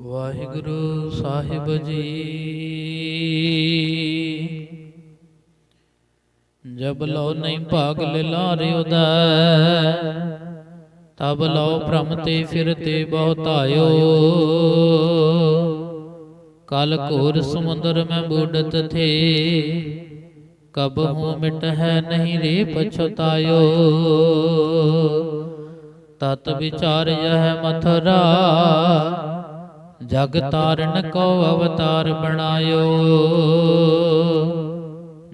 ਵਾਹਿਗੁਰੂ ਸਾਹਿਬ ਜੀ। ਜਬ ਲੋ ਨਹੀਂ ਭਾਗ ਲਿਲਾਰੇ ਉਦੈ, ਤਬ ਲੋ ਭ੍ਰਮ ਤੇ ਫਿਰਤੇ ਬਹੁਤ ਆਇਓ ਕਲ ਘੋਰ ਸਮੁੰਦਰ ਮੈਂ ਬੁੱਢਤ ਥੇ, ਕਬ ਹੂੰ ਮਿਟ ਹੈ ਨਹੀਂ ਰੇ ਪਛਤਾਇਓ ਤਤ ਵਿਚਾਰ ਯਹ ਮਥਰਾ ਜਗ ਤਾਰਨ ਕੋ ਅਵਤਾਰ ਬਣਾਇਓ।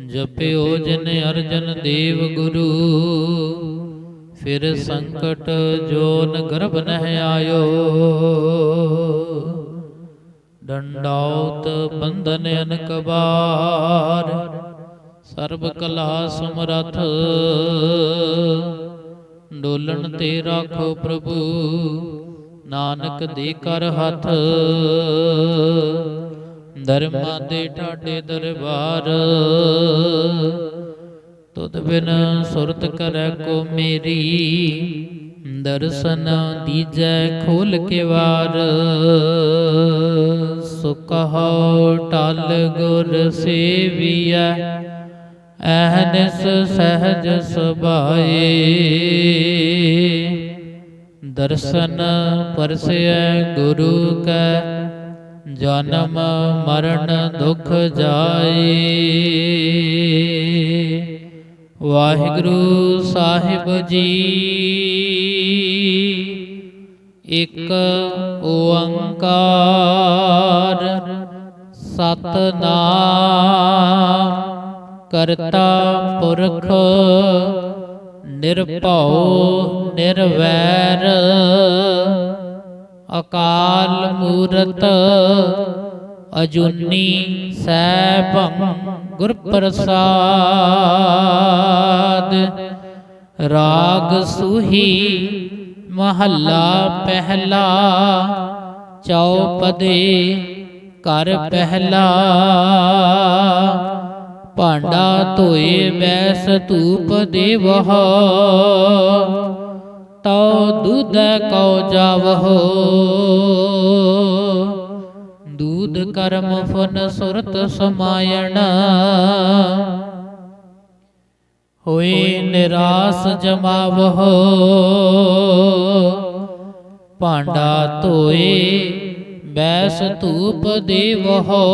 ਜਪਿਓ ਜਿਨ ਅਰਜਨ ਦੇਵ ਗੁਰੂ। ਫਿਰ ਸੰਕਟ ਜੋਨ ਗਰਭ ਨਹਿ ਆਇਓ। ਡੰਡਾਉਤ ਬੰਧਨ ਅਨਕਬਾਰ ਸਰਬ ਕਲਾ ਸਮਰਥ। ਡੋਲਣ ਤੇ ਰਾਖੋ ਪ੍ਰਭੂ। ਨਾਨਕ ਦੇ ਕਰ ਹੱਥ ਧਰਮਾਂ ਦੇ ਠਾਡੇ ਦਰਬਾਰ। ਤੁਧ ਬਿਨ ਸੁਰਤ ਕਰੈ ਕੋ ਮੇਰੀ ਦਰਸ਼ਨ ਦੀਜੈ ਖੋਲ ਕੇ ਵਾਰ। ਸੁਕਹੁ ਟਲ ਗੁਰ ਸੇਵੀਐ ਅਹਨਿਸ ਸਹਜ ਸੁਭਾਏ। ਦਰਸ਼ਨ ਪਰਸੈ ਗੁਰੂ ਕੈ, ਜਨਮ ਮਰਨ ਦੁਖ ਜਾਏ ਵਾਹਿਗੁਰੂ ਸਾਹਿਬ ਜੀ, ਇੱਕ ਓੰਕਾਰ ਸਤਨਾਮ ਕਰਤਾ ਪੁਰਖ ਨਿਰਭਉ, ਨਿਰਵੈਰ, ਅਕਾਲ ਮੂਰਤ, ਅਜੂਨੀ ਸੈਭੰ ਗੁਰ ਪ੍ਰਸਾਦ ਰਾਗ ਸੁਹੀ ਮਹੱਲਾ ਪਹਿਲਾ ਚੌਪਦੇ ਕਰ ਪਹਿਲਾ। ਭਾਂਡਾ ਧੋਏ ਬੈਸ ਧੂਪ ਦੇਵਹ। ਤਉ ਦੁਧ ਕਉ ਜਾਵਹੋ। ਦੂਧ ਕਰਮ ਫਨ ਸੁਰਤ ਸਮਾਇਣ। ਹੋਏ ਨਿਰਾਸ ਜਮਾਵਹੋ। ਭਾਂਡਾ ਧੋਏ ਬੈਸ ਧੂਪ ਦੇਵਹੋ।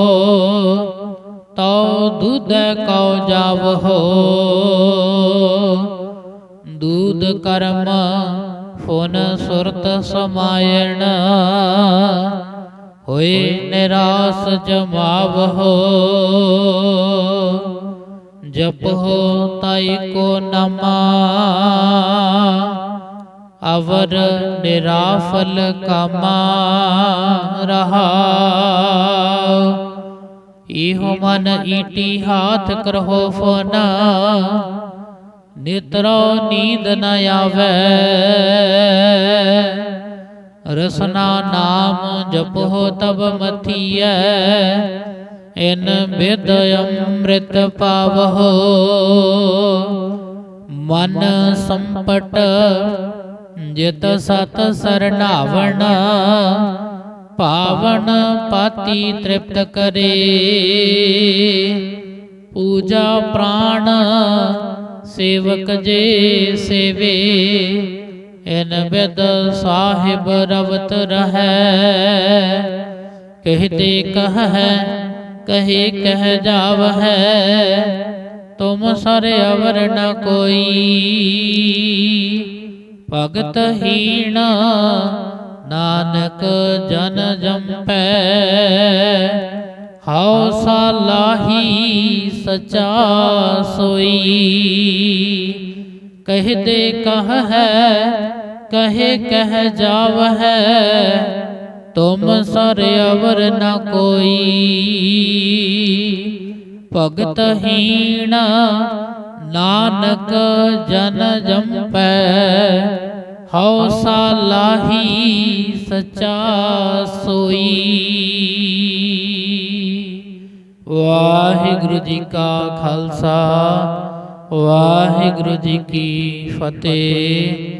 ਤਉ ਦੁਧ ਕਉ ਜਾਵਹੋ ਦੂਧ ਕਰਮ ਫੁਨ ਸੁਰਤ ਸਮਾਇਣ। ਹੋਏ ਨਿਰਾਸ ਜਮਾਵਹੋ ਜਪੋ ਤਾਈ ਕੋ ਨਮਾ। ਅਵਰ ਨਿਰਾਫਲ ਕਾਮਾ ਰਹਾ। ਇਹੋ ਮਨ ਈਟੀ ਹਾਥ ਕਰਹੁ ਫਨਾ। ਨਿਤਰੋ ਨੀਂਦ ਨ ਆਵੇ। ਰਸਨਾ ਨਾਮ ਜਪੋ ਤਬ ਮਥੀਐ। ਇਨ ਵਿਦ ਅੰਮ੍ਰਿਤ ਪਾਵਹੋ। ਮਨ ਸੰਪਟ ਜਿਤ ਸਤ ਸਰਣਾਵਣ ਪਾਵਨ ਪਾਤੀ ਤ੍ਰਿਪਤ ਕਰੇ। ਪੂਜਾ ਪ੍ਰਾਣ ਸੇਵਕ ਜੇ ਸੇਵੇ, ਇਨ ਬਿਦ ਸਾਹਿਬ ਰਵਤ ਰਹੈ। ਕਹਤੇ ਕਹੈ, ਕਹੇ ਕਹਿ ਜਾਵਹੈ, ਤੁਮ ਸਰ ਅਵਰ ਨ ਕੋਈ। ਭਗਤ ਹੀਣ ਨਾਨਕ ਜਨ ਜੰਪੈ ਹਉ ਸਾਲਾਹੀ ਸਚਾ ਸੋਈ। ਕਹਦੇ ਕਹ ਹੈ ਕਹੇ ਕਹਿ ਜਾਵ ਹੈ ਤੁਮ ਸਰ ਅਵਰ ਨ ਕੋਈ। ਭਗਤ ਹੀਣ ਨਾਨਕ ਜਨ ਜੰਪੈ ਹਉ ਸਾਲਾਹੀ ਸਚਾ ਸੋਈ। ਵਾਹਿਗੁਰੂ ਜੀ ਕਾ ਖਾਲਸਾ ਵਾਹਿਗੁਰੂ ਜੀ ਕੀ ਫਤਿਹ।